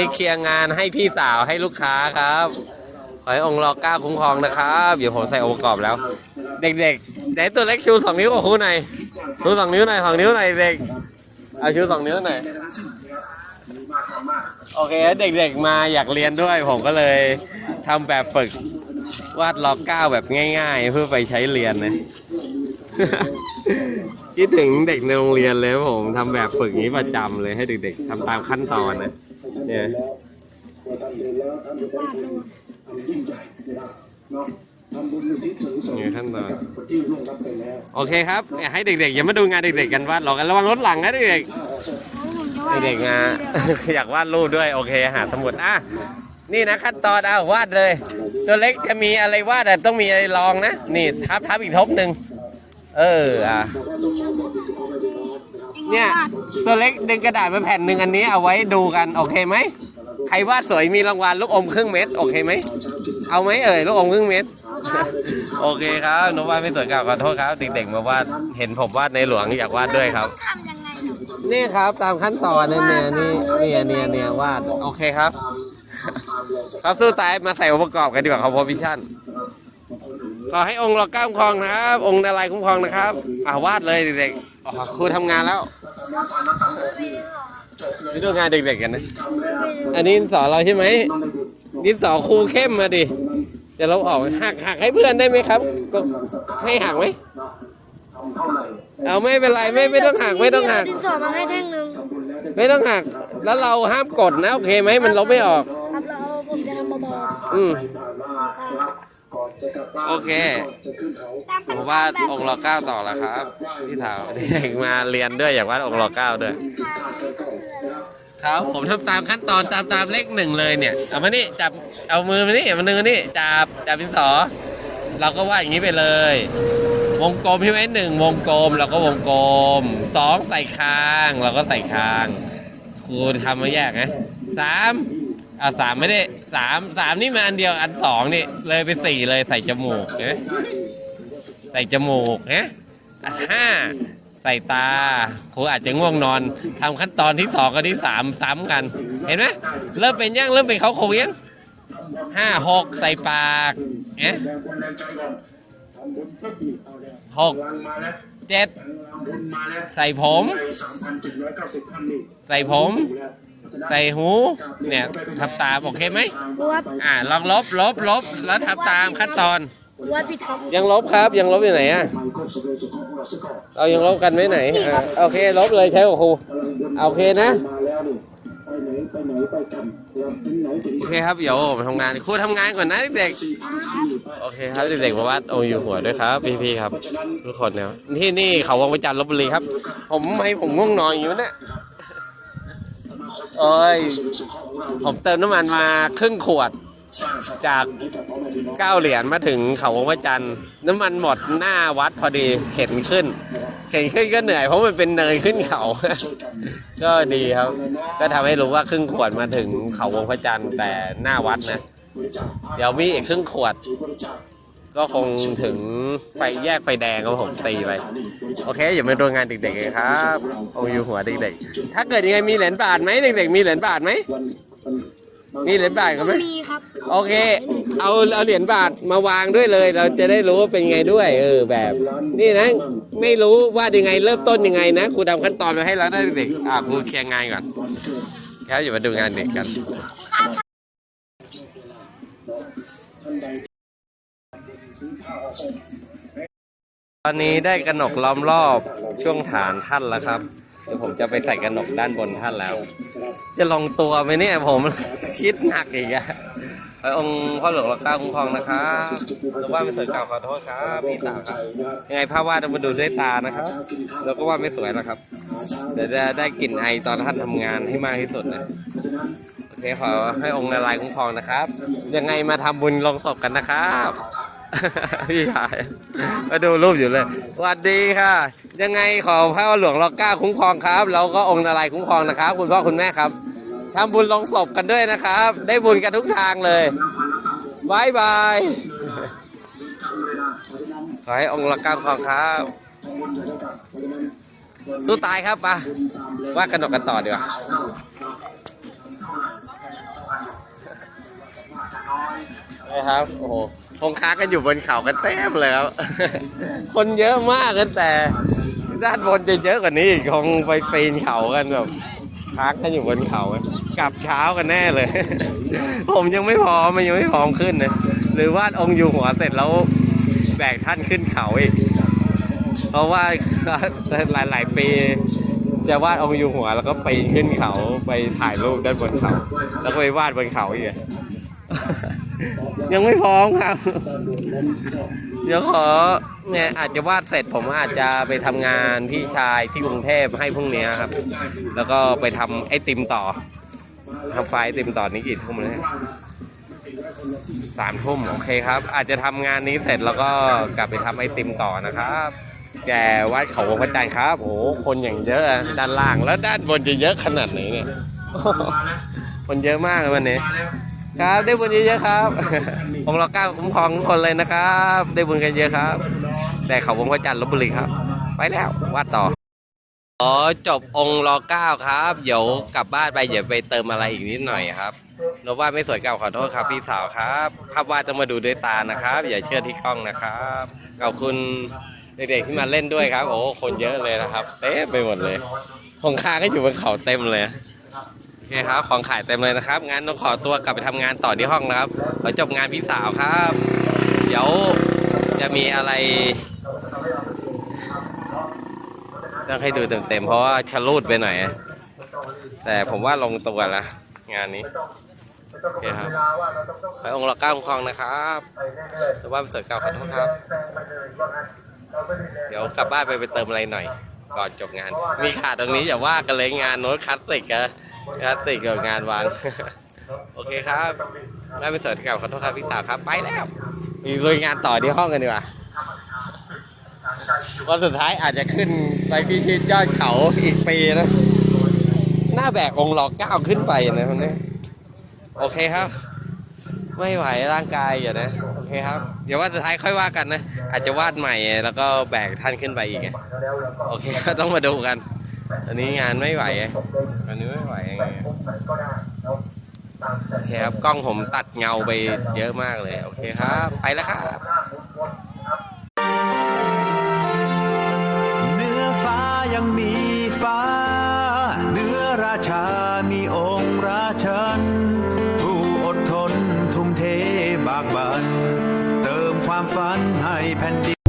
นี้เคลียร์งานให้พี่สาวให้ลูกค้าครับ ขอให้องค์รอก้าคุ้มครองนะครับ เดี๋ยวผมใส่องค์ประกอบแล้ว เด็กๆไหนตัวเล็กชูสองนิ้วกับครูหน่อยชูสองนิ้วหน่อยสองนิ้วหน่อยเด็กเอาชูสองนิ้วหน่อยโอเคเด็กๆมาอยากเรียนด้วย ผมก็เลยทำแบบฝึกวาดล็อกเก้าแบบง่าย ๆ เพื่อไปใช้เรียนนะคิดถึงเด็กในโรงเรียนเลยผมทำแบบฝึกนี้ประจำเลยให้เด็กๆทำตามขั้นตอนนะ เนี่ยเนี่ยขั้นตอนโอเคครับอยากให้เด็กๆอย่ามาดูงานเด็กๆกันวาดหรอกกันระวังรถหลังนะเด็กๆเด็กๆมาอยากวาดรูปด้วยโอเคหาสมุดอะนี่นะขั้นตอนอะวาดเลย ตัวเล็กจะมีอะไรวาดอะต้องมีอะไรรองนะนี่ทับทับอีกทบหนึ่งเอออะ เนี่ยตัวเล็กดึงกระดาษมาแผ่นหนึ่งอันนี้เอาไว้ดูกันโอเคไหมใครวาดสวยมีรางวัลลูกอมครึ่งเม็ดโอเคไหมเอาไหมเอ่ยลูกอมครึ่งเม็ดโอเคครับหนูวาดไม่สวยกลับขอโทษครับเด็กๆมาวาดเห็นผมวาดในหลวงอยากวาดด้วยครับทำยังไงเนาะนี่ครับตามขั้นตอนเนี่ยเนี่ยนี่เนี่ยเนี่ยเนี่ยวาดโอเคครับ ครับสู้ตายมาใส่องค์ประกอบกันดีกว่าครับพอพิชั่นขอให้องค์รอเก้าคุ้มครองนะครับ องค์นารายณ์คุ้มครองนะครับอ่าวาดเลยเด็กๆ อ๋อครูทำงานแล้วไปดูงานเด็กๆกันนะ อันนี้ดินสอเราใช่ไหมดินสอครูเข้มมาดิจะเราออกหักหักให้เพื่อนได้ไหมครับก็ให้หักไหมเอาไม่เป็นไรไม่ไม่ต้องหักไม่ต้องหักดินสอมาให้แท่งหนึ่งไม่ต้องหัก แล้วเราห้ามกดนะโอเคไหมมันลบไม่ออกครับเราเอาผมจะทำเบาอืมๆ โอเคผมว่าองค์รอเก้าต่อแล้วครับ พี่ถาวเด็กมาเรียนด้วยอยากวาดองค์รอเก้าด้วย ครับผมทำตามขั้นตอนตามตามเลขหนึ่งเลยเนี่ย เอามานี่จับเอามือมานี่มานึงนี่จับจับดินสอเราก็วาดอย่างนี้ไปเลย วงกลมใช่ไหมหนึ่งวงกลมเราก็วงกลมสองใส่คางเราก็ใส่คางครูทำมาแยกนะสาม อ่าสามไม่ได้สามสามนี่มาอันเดียวอันสองนี่ เลยไปสี่เลยใส่จมูกเห็นไหมใส่จมูกนะอะห้าใส่ตาครูอาจจะง่วงนอนทำขั้นตอนที่สองกับที่สามซ้ำกัน เห็นไหมเริ่มเป็นยังเริ่มเป็นเขาโคงยังห้าหกใส่ปากเอ๊ะหกเจ็ดใส่ผม ใส่ผม ใส่หู เนี่ยทำตามโอเคไหมวัดอ่าลองลบลบลบแล้วทำตามขั้นตอนวัดผิดครับยังลบครับยังลบอยู่ไหนอะเรายังลบกันไว้ไหนอ่าโอเคลบเลยใช้ของครูโอเคนะโอเคครับเดี๋ยวผมทำงานครูทำงานก่อนนะเด็กๆโอเคครับเด็กๆมาวัดองค์อยู่หัวด้วยครับพี่ๆครับทุกคนเนี่ยที่นี่เขาวังประจันทร์ลบบุรีครับ ผมให้ผมง่วงนอนอยู่เนี่ย โอ้ย ผมเติมน้ำมันมาครึ่งขวด จากเก้าเหรียญมาถึงเขาวังประจันทร์น้ำมันหมดหน้าวัดพอดีเข็นขึ้น เข็นขึ้นก็เหนื่อยเพราะมันเป็นเนินขึ้นเขา ก็ดีครับ ก็ทำให้รู้ว่าครึ่งขวดมาถึงเขาวงพระจันทร์แต่หน้าวัดนะ เดี๋ยวมีอีกครึ่งขวด ก็คงถึงไฟแยกไฟแดงครับผมตีไปโอเคอย่ามาดูงานเด็กๆเลยครับองค์อยู่หัวเด็กๆ ถ้าเกิดยังไงมีเหรียญบาทไหมเด็กๆ มีเหรียญบาทไหมมีเหรียญบาทกันไหมมีครับโอเค เอาเอาเหรียญบาทมาวางด้วยเลย เราจะได้รู้ว่าเป็นไงด้วย เออแบบ นี่นะ ไม่รู้ว่ายังไงเริ่มต้นยังไงนะครูทำขั้นตอนมาให้แล้วนะเด็กๆอ่าครูเคลียร์งานก่อนครับอย่ามาดูงานเด็กกัน ตอนนี้ได้กระหนกล้อมรอบช่วงฐานท่านแล้วครับเดี๋ยวผมจะไปใส่กระหนกด้านบนท่านแล้ว จะลงตัวไหมเนี่ยผม คิดหนักอีกอะพระองค์พ่อหลวงรัชกาคุ้มครองนะครับหรือว่าไม่สวยเก่าขอโทษครับพี่สาครับยังไงภาพวาดต้องมาดูด้วยตานะครับ แล้วก็ว่าไม่สวยแล้วครับ เดี๋ยวจะได้กลิ่นไอตอนท่านทำงานให้มากที่สุดนะโอเคขอให้องค์นารายคุ้มครองนะครับ ยังไงมาทำบุญลงศพกันนะครับ พี่ชายมาดูรูปอยู่เลยสวัสดีค่ะ ยังไงขอพระหลวงรอก้าคุ้มครองครับแล้วก็องค์นารายคุ้มครองนะครับ คุณพ่อคุณแม่ครับทำบุญลงศพกันด้วยนะครับ ได้บุญกันทุกทางเลยบายบายขอให้องค์รอก้าคุ้มครองครับสู้ตายครับปะว่ากันหนกกันต่อดีกว่านะครับ โอ้โห คงค้ากันอยู่บนเขากันเต็มเลยครับ คนเยอะมากกันแต่ ด้านบนจะเยอะกว่านี้อีกคงไปปีนเขากันแบบค้างกันอยู่บนเขากลับเช้ากันแน่เลย ผมยังไม่พร้อมมันยังไม่พร้อมขึ้นนะหรือวาดองค์อยู่หัวเสร็จแล้วแบกท่านขึ้นเขาอีกเพราะว่าหลายหลายๆปีจะวาดองค์อยู่หัวแล้วก็ปีนขึ้นเขาไปถ่ายรูปด้านบนเขา แล้วก็ไปวาดบนเขาอีก ยังไม่พร้อมครับ เดี๋ยวขอเนี่ยอาจจะวาดเสร็จผมอาจจะไปทำงานพี่ชายที่กรุงเทพให้พรุ่งนี้ครับ แล้วก็ไปทำไอติมต่อทำไฟไอติมต่อนี้กี่ทุ่มเลยสามทุ่มโอเคครับ อาจจะทำงานนี้เสร็จแล้วก็กลับไปทำไอติมต่อนะครับแกวัดเขาพระจันทร์ครับโอ้โหคนอย่างเยอะอะด้านล่างแล้วด้านบนจะเยอะขนาดไหนเนี่ยคนเยอะมากเลยวันนี้ ครับได้บุญเยอะๆครับของเราก้าวคุ้มครองทุกคนเลยนะครับ ได้บุญกันเยอะครับ แต่เขาวงพระจันทร์ลบบุรีครับ ไปแล้ววาดต่ออ๋อจบองค์รอเก้าครับ เดี๋ยวกลับบ้านไปเดี๋ยวไปเติมอะไรอีกนิดหน่อยครับเราวาดไม่สวยเก่าขอโทษครับพี่สาวครับภาพวาดต้องมาดูด้วยตานะครับ อย่าเชื่อที่กล้องนะครับขอบคุณเด็กๆที่มาเล่นด้วยครับ โอ้คนเยอะเลยนะครับเต็มไปหมดเลยของค้าก็อยู่บนเขาเต็มเลย โอเคครับของขายเต็มเลยนะครับงานต้องขอตัวกลับไปทำงานต่อที่ห้องนะครับ ขอจบงานพี่สาวครับ เดี๋ยวจะมีอะไรต้องให้ดูเต็มๆเพราะว่าชะลูดไปหน่อยแต่ผมว่าลงตัวแล้วงานนี้โอเคครับไปองค์ละก้าคุ้มครองนะครับแต่ว่าเป็นสวยเก่าขอโทษครับ เดี๋ยวกลับบ้านไปไปเติมอะไรหน่อย ก่อนจบงาน มีขาดตรงนี้อย่าว่ากันเลยงานโน้ตคลาสสิกอะ คลาสสิกกับงานวาง โอเคครับได้เป็นสวยเก่าขอโทษครับพี่สาครับ ไปแล้ว มีลุยงานต่อที่ห้องกันดีกว่าวันสุดท้ายอาจจะขึ้นไปพิชิตยอดเขาอีกปีนะ หน้าแบกองค์หลอกก้าวขึ้นไปนะคนนี้โอเคครับ ไม่ไหวร่างกายอย่านะ โอเคครับ เดี๋ยวว่าสุดท้ายค่อยว่ากันนะ อาจจะวาดใหม่แล้วก็แบกท่านขึ้นไปอีกไงโอเคก็ต้องมาดูกัน อันนี้งานไม่ไหวอันนี้ไม่ไหวไงโอเคครับกล้องผมตัดเงาไปเยอะมากเลย โอเคครับ ไปแล้วครับเนื้อฟ้ายังมีฟ้า เนื้อราชา มีองค์ราชัน ผู้อดทนทุ่มเทบากบัน เติมความฝันให้แผ่นดิน